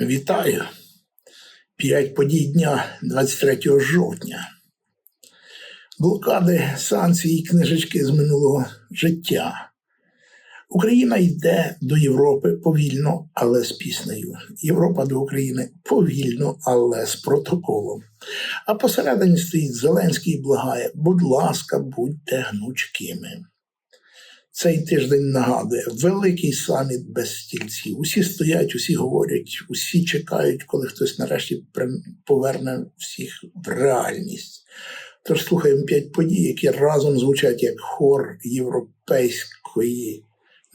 Вітаю! П'ять подій дня 23 жовтня. Блокади, санкції, книжечки з минулого життя. Україна йде до Європи повільно, але з піснею. Європа до України повільно, але з протоколом. А посередині стоїть Зеленський і благає: будь ласка, будьте гнучкими. Цей тиждень нагадує великий саміт без стільців. Усі стоять, усі говорять, усі чекають, коли хтось нарешті поверне всіх в реальність. Тож слухаємо п'ять подій, які разом звучать як хор європейської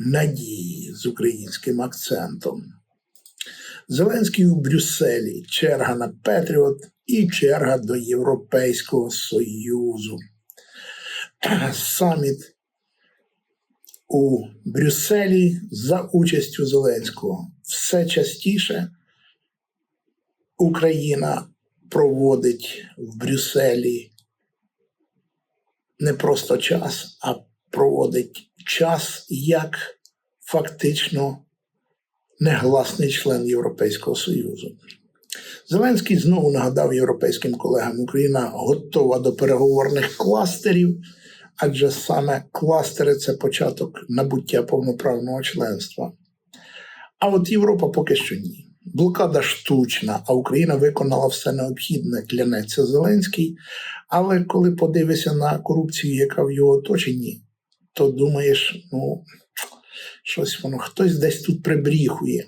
надії з українським акцентом. Зеленський у Брюсселі, черга на Петріот і черга до Європейського Союзу. Саміт у Брюсселі за участю Зеленського. Все частіше Україна проводить в Брюсселі не просто час, а проводить час як фактично негласний член Європейського Союзу. Зеленський знову нагадав європейським колегам, Україна готова до переговорних кластерів, адже саме кластери це початок набуття повноправного членства. А от Європа поки що ні. Блокада штучна, а Україна виконала все необхідне, клянеться Зеленський. Але коли подивишся на корупцію, яка в його оточенні, то думаєш, ну, щось воно, хтось десь тут прибріхує.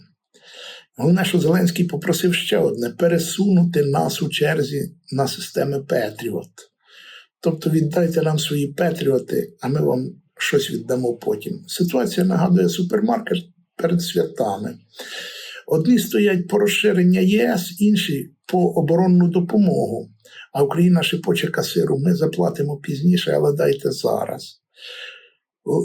Головне, що Зеленський попросив ще одне пересунути нас у черзі на системи Петріот. Тобто віддайте нам свої Петріоти, а ми вам щось віддамо потім. Ситуація нагадує супермаркет перед святами. Одні стоять по розширення ЄС, інші по оборонну допомогу. А Україна шепоче касиру, ми заплатимо пізніше, але дайте зараз.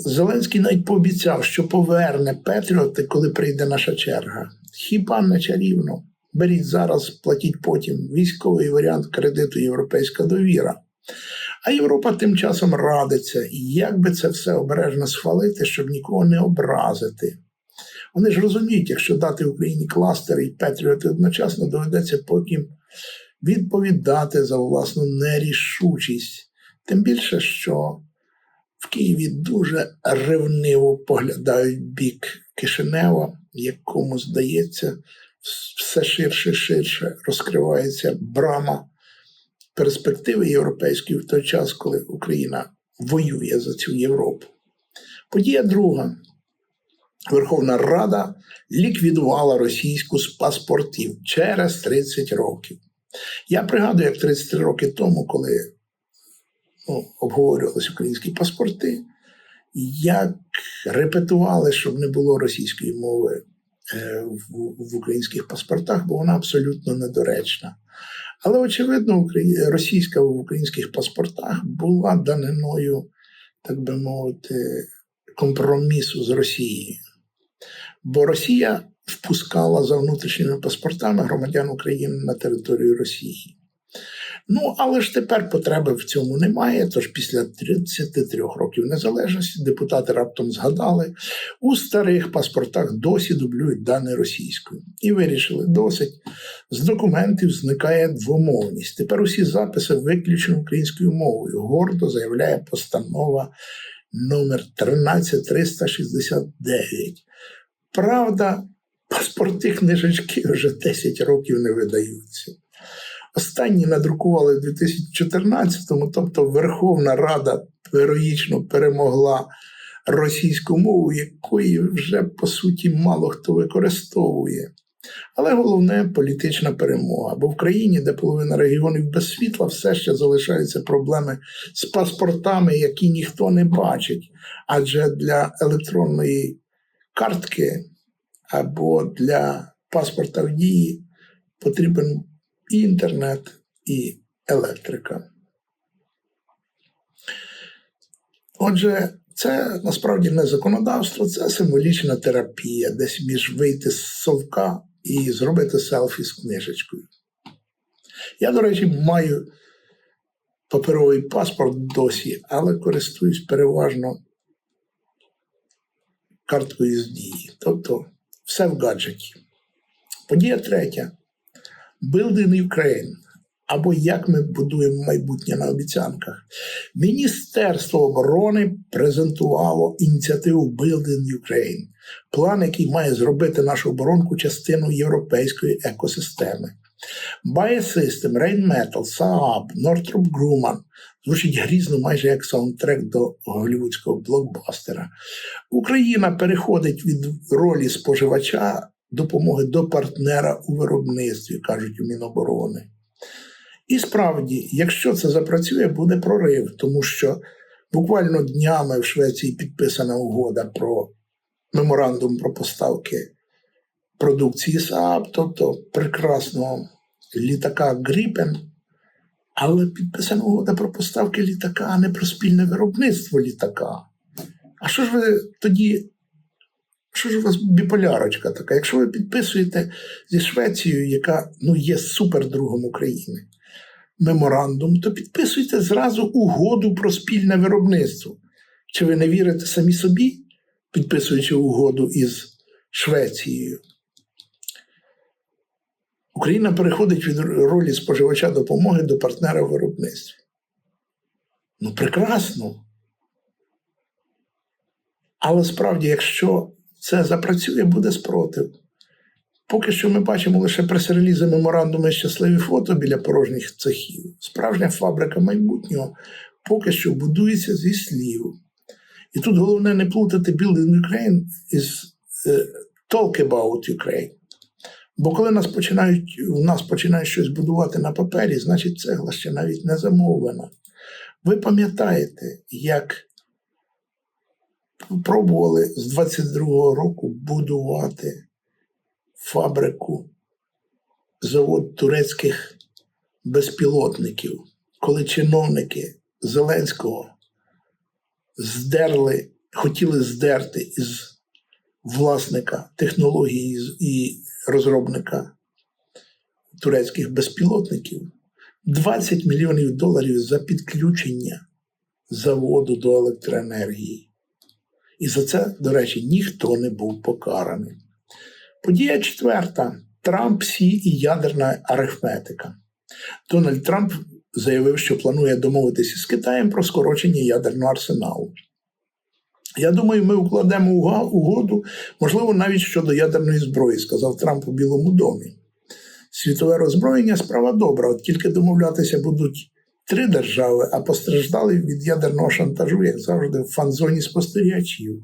Зеленський навіть пообіцяв, що поверне Петріоти, коли прийде наша черга. Хіба не чарівно? Беріть зараз, платіть потім. Військовий варіант кредиту Європейська довіра. А Європа тим часом радиться, як би це все обережно схвалити, щоб нікого не образити. Вони ж розуміють, якщо дати Україні кластери і Петріоти одночасно, доведеться потім відповідати за власну нерішучість. Тим більше, що в Києві дуже ревниво поглядають бік Кишинева, якому здається, все ширше і ширше розкривається брама перспективи європейської в той час, коли Україна воює за цю Європу. Подія друга. Верховна Рада ліквідувала російську з паспортів через 30 років. Я пригадую, як 33 роки тому, коли ну, обговорювалися українські паспорти, як репетували, щоб не було російської мови е, в, в українських паспортах, бо вона абсолютно недоречна. Але, очевидно, російська в українських паспортах була даниною, так би мовити, компромісу з Росією. Бо Росія впускала за внутрішніми паспортами громадян України на територію Росії. Ну, але ж тепер потреби в цьому немає. Тож після 33 років незалежності депутати раптом згадали, у старих паспортах досі дублюють дані російською. І вирішили, досить. З документів зникає двомовність. Тепер усі записи виключно українською мовою. Гордо заявляє постанова номер 13369. Правда, паспорти книжечки вже 10 років не видаються. Останні надрукували в 2014-му, тобто Верховна Рада героїчно перемогла російську мову, якої вже по суті мало хто використовує. Але головне політична перемога. Бо в країні, де половина регіонів без світла, все ще залишаються проблеми з паспортами, які ніхто не бачить. Адже для електронної картки або для паспорта в дії потрібен і інтернет, і електрика. Отже, це насправді не законодавство, це символічна терапія, десь між вийти з совка і зробити селфі з книжечкою. Я, до речі, маю паперовий паспорт досі, але користуюсь переважно карткою з дії. Тобто все в гаджеті. Подія третя. Building Ukraine. Або як ми будуємо майбутнє на обіцянках. Міністерство оборони презентувало ініціативу Building Ukraine, план, який має зробити нашу оборонку частиною європейської екосистеми. Biosystem, Rheinmetall, Saab, Northrop Grumman звучить грізно майже як саундтрек до голівудського блокбастера. Україна переходить від ролі споживача допомоги до партнера у виробництві, кажуть у Міноборони. І справді, якщо це запрацює, буде прорив, тому що буквально днями в Швеції підписана угода про меморандум про поставки продукції Saab, тобто прекрасного літака Гріпен, але підписана угода про поставки літака, а не про спільне виробництво літака. А що ж ви тоді? Що ж у вас біполярочка така? Якщо ви підписуєте зі Швецією, яка ну, є супердругом України, меморандум, то підписуйте зразу угоду про спільне виробництво. Чи ви не вірите самі собі, підписуючи угоду із Швецією? Україна переходить від ролі споживача допомоги до партнера в виробництві. Ну, прекрасно. Але справді, якщо це запрацює, буде спротив. Поки що ми бачимо лише прес-релізи меморандуми щасливі фото біля порожніх цехів. Справжня фабрика майбутнього поки що будується зі слів. І тут головне не плутати Building Ukraine із uh, Talk about Ukraine. Бо коли нас починають, у нас починають щось будувати на папері, значить цегла ще навіть не замовлена. Ви пам'ятаєте, як пробували з 22-го року будувати фабрику, завод турецьких безпілотників, коли чиновники Зеленського здерли, хотіли здерти із власника технології і розробника турецьких безпілотників 20 мільйонів доларів за підключення заводу до електроенергії. І за це, до речі, ніхто не був покараний. Подія четверта: Трамп, Сі і ядерна арифметика. Дональд Трамп заявив, що планує домовитися з Китаєм про скорочення ядерного арсеналу. Я думаю, ми укладемо угоду, можливо, навіть щодо ядерної зброї, сказав Трамп у Білому домі. Світове роззброєння справа добра, от тільки домовлятися будуть три держави, а постраждали від ядерного шантажу, як завжди, в фан-зоні спостерігачів.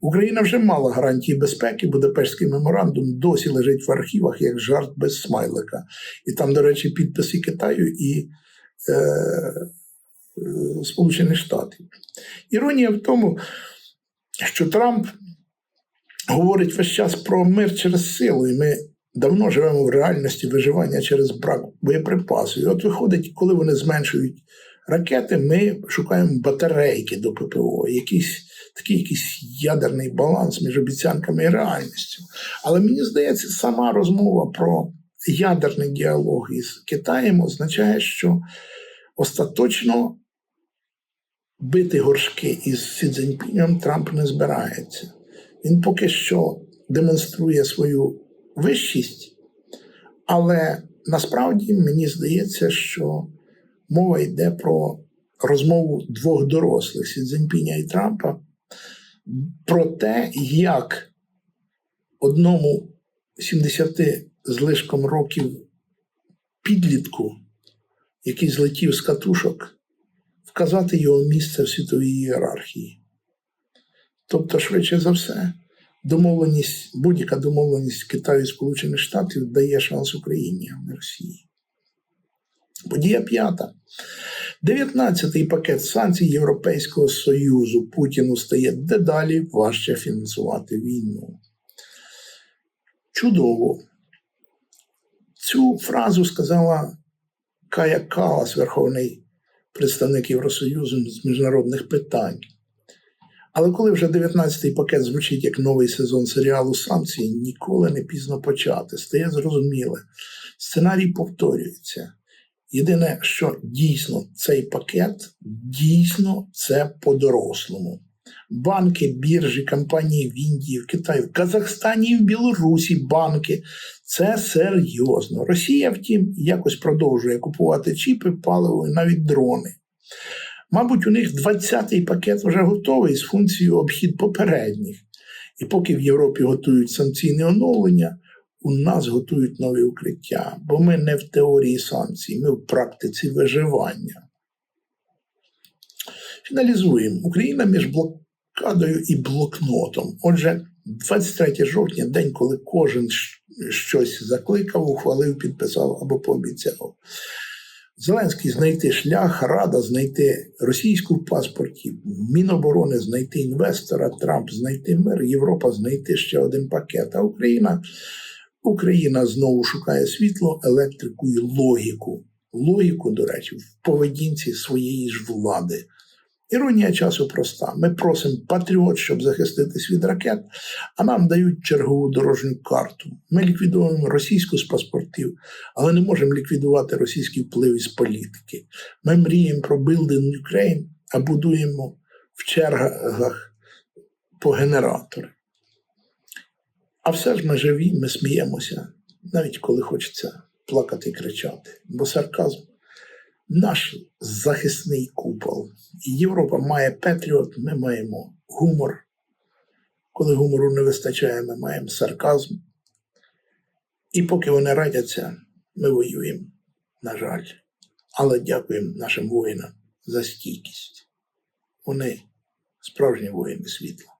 Україна вже мала гарантії безпеки, Будапештський меморандум досі лежить в архівах як жарт без смайлика. І там, до речі, підписи Китаю і е, е, Сполучених Штатів. Іронія в тому, що Трамп говорить весь час про мир через силу, і ми давно живемо в реальності виживання через брак боєприпасів. І от виходить, коли вони зменшують ракети, ми шукаємо батарейки до ППО, якийсь такий якийсь ядерний баланс між обіцянками і реальністю. Але мені здається, сама розмова про ядерний діалог із Китаєм означає, що остаточно бити горшки із Сі Цзіньпінем Трамп не збирається. Він поки що демонструє свою вищість, але насправді мені здається, що мова йде про розмову двох дорослих Сі Цзіньпіня і Трампа про те, як одному 70 з лишком років підлітку, який злетів з катушок, вказати його місце в світовій ієрархії. Тобто, швидше за все, домовленість, будь-яка домовленість Китаю і Сполучених Штатів дає шанс Україні, а не Росії. Подія п'ята. 19-й пакет санкцій Європейського Союзу Путіну стає дедалі важче фінансувати війну. Чудово. Цю фразу сказала Кая Калас, Верховний представник Євросоюзу з міжнародних питань. Але коли вже 19-й пакет звучить як новий сезон серіалу санкції, ніколи не пізно почати. Стає зрозуміле. Сценарій повторюється. Єдине, що дійсно цей пакет дійсно це по-дорослому. Банки, біржі, компанії в Індії, в Китаї, в Казахстані в Білорусі банки. Це серйозно. Росія, втім, якось продовжує купувати чіпи, паливо і навіть дрони. Мабуть, у них 20-й пакет вже готовий з функцією обхід попередніх. І поки в Європі готують санкційне оновлення, у нас готують нові укриття, бо ми не в теорії санкцій, ми в практиці виживання. Фіналізуємо. Україна між блокадою і блокнотом. Отже, 23 жовтня, день, коли кожен щось закликав, ухвалив, підписав або пообіцяв. Зеленський знайти шлях, Рада знайти російську в паспорті, Міноборони знайти інвестора, Трамп знайти мир, Європа знайти ще один пакет. А Україна, Україна знову шукає світло, електрику і логіку. Логіку, до речі, в поведінці своєї ж влади. Іронія часу проста. Ми просимо патріот, щоб захиститись від ракет, а нам дають чергову дорожню карту. Ми ліквідуємо російську з паспортів, але не можемо ліквідувати російський вплив із політики. Ми мріємо про Building Ukraine, а будуємо в чергах по генератори. А все ж ми живі, ми сміємося, навіть коли хочеться плакати і кричати. Бо сарказм наш захисний купол. Європа має Петріот, ми маємо гумор. Коли гумору не вистачає, ми маємо сарказм. І поки вони радяться, ми воюємо, на жаль. Але дякуємо нашим воїнам за стійкість. Вони справжні воїни світла.